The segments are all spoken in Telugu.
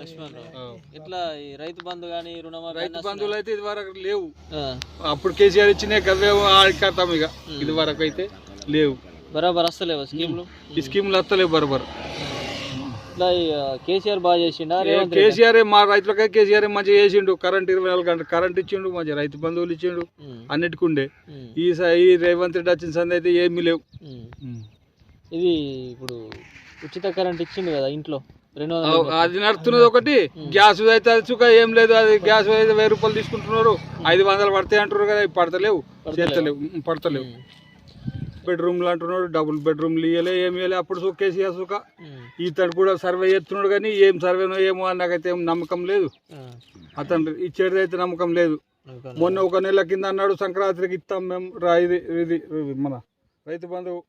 లక్ష్మణ్ ఇట్లా ఈ రైతు బంధు కానీ రుణమాఫీ రైతు బంధువులు అయితే ఇది వరకు లేవు అప్పుడు కేసీఆర్ ఇచ్చిన ఆడికతాం ఇక. ఇది వరకు అయితే లేవు. బరాబర్ వస్తలేవా స్కీమ్లు? ఈ స్కీములు వస్తలేవు బరోబర్. ఇట్లా కేసీఆర్ బాగా చేసిండా? కేసీఆర్ మా రైతులకే కేసీఆర్ మంచిగా చేసిండు. కరెంట్ ఇరవై నాలుగు గంటలు కరెంట్ ఇచ్చిండు మంచిగా రైతు బంధువులు ఇచ్చిండు. అన్నిటికుండే. ఈ స- ఈ రేవంత్ రెడ్డి వచ్చిన సంది అయితే ఏమీ లేవు. ఇది ఇప్పుడు ఉచిత కరెంట్ ఇచ్చిండు కదా ఇంట్లో? అది నడుస్తున్నది ఒకటి. గ్యాస్ అయితే అది చుక్క ఏం లేదు అది గ్యాస్ అయితే వెయ్యి రూపాయలు తీసుకుంటున్నారు. ఐదు వందలు పడతాయి అంటారు కదా పడతలేవు చేస్తలేవు పడతలేవు. బెడ్రూమ్లు అంటున్నాడు డబుల్ బెడ్రూమ్లు ఇవ్వలే ఏమి ఇవ్వలే అప్పుడు సు- కేసీఆర్ సుఖ. ఇతను కూడా సర్వే చేస్తున్నాడు కానీ ఏం సర్వేనో ఏమో నాకైతే ఏం నమ్మకం లేదు. అతను ఇచ్చేది అయితే నమ్మకం లేదు. మొన్న ఒక నెల కింద అన్నాడు సంక్రాంతికి ఇస్తాం మేము రా ఇది ఇది మన రైతు బంధువు.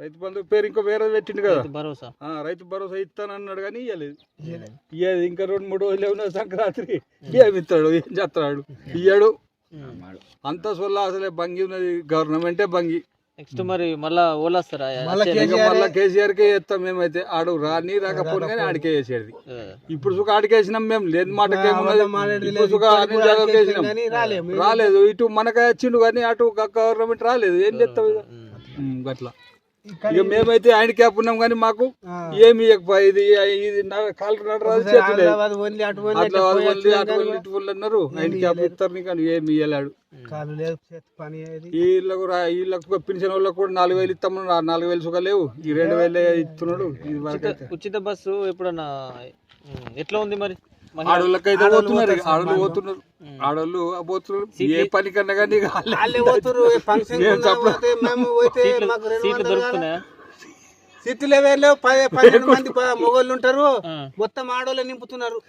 రైతు బంధువు పేరు ఇంకో వేరే పెట్టిండు కదా. రైతు భరోసా. ఆ, రైతు భరోసా ఇస్తానన్నాడు కానీ ఇవ్వలేదు ఇయ్యదు ఇంకా రెండు మూడు రోజులు ఏమన్నా సంక్రాంతి. ఏమి ఇస్తాడు ఏం చేస్తాడు? ఇయ్యాడు. అంతా సొల్ల అసలే బంగి ఉన్నది. గవర్నమెంటే బంగి. నెక్స్ట్ మరి మళ్ళా ఓలాస్తారా మళ్ళా కేసీఆర్ కే ఇస్తాం మేమైతే. ఆడు రాని రాకపోయినా కానీ ఆడికే వేసేది ఇప్పుడు సుఖ ఆడికేసినాం మేము లేని వేసినాం రాలేదు. ఇటు మనకే వచ్చిండు కానీ అటు గవర్నమెంట్ రాలేదు. ఏం చేస్తాం గట్లా. ఇక మేమైతే ఆయన క్యాప్ ఉన్నాం కానీ మాకు ఏమి ఇది ఇది నడరాదు అన్నారు. ఆయన క్యాప్ ఇస్తారు కానీ ఏమి ఇవ్వలేడు పని వీళ్ళకు రా- వీళ్ళకు పెన్షన్ వాళ్ళకు కూడా నాలుగు వేలు ఇస్తామన్నారు ఆ నాలుగు వేలు సుఖ లేవు. ఈ రెండు వేలే ఇస్తున్నాడు ఉచిత బస్సు ఎప్పుడన్నా ఎట్లా ఉంది మరి? మహిళ- ఆడోళ్ళకి అయితే పోతున్నారు. ఆడోళ్ళు పోతున్నారు. ఆడోళ్ళు పోతున్నారు. ఏ పని కన్నా కానీ సీట్లు మాకు రెండు సీట్లు వందలు దొరుకుతున్నాయా? సీట్లు లేవు పది పన్నెండు మంది మొగోళ్ళు ఉంటారు. మొత్తం ఆడోళ్ళు నింపుతున్నారు.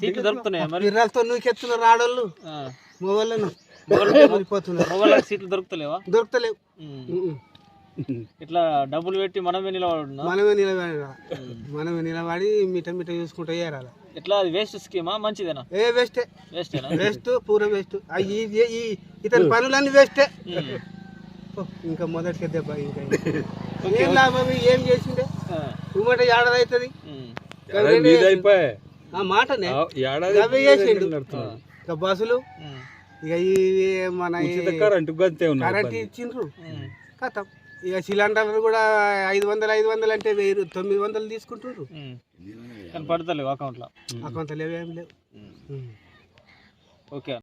సీట్లు దొరుకుతున్నాయా పిర్రలతో నూకెత్తున్నారు ఆడోళ్ళు. మొగోళ్ళను. సీట్లు దొరుకుతలేవా. ఉమ్మ్. ఇట్లా డబ్బులు పెట్టి మనమే నిలబడున్నా మనమే నిలబడి మనమే నిలబడి మిట మిట చూసుకుంటూ ఏరాలి? ఎట్లా? అది వేస్ట్ స్కీమా మంచిదేనా? ఏ వేస్టే వేస్టేనా వేస్ట్ పూర వేస్ట్ ఈ ఇతని పనులన్నీ వేస్టే. ఓ, ఇంకా మొదటికి దెబ్బ ఇంకా ఏం లాభం? ఏం చేసిండే? ఉమ్మట ఏడాది అవుతుంది అయిపోయా ఆ మాటనే. అవే చేసిండు. ఇంకా బస్సులు. ఇక ఈ మన కరెంటు ఇచ్చిండ్రు. కథం. ఇక సిలిండర్లు కూడా ఐదు వందలు ఐదు వందలు అంటే వెయ్యి తొమ్మిది వందలు. కానీ పడతలేవు అకౌంట్లో అకౌంట్ లేవు ఏం లేవు. ఓకే.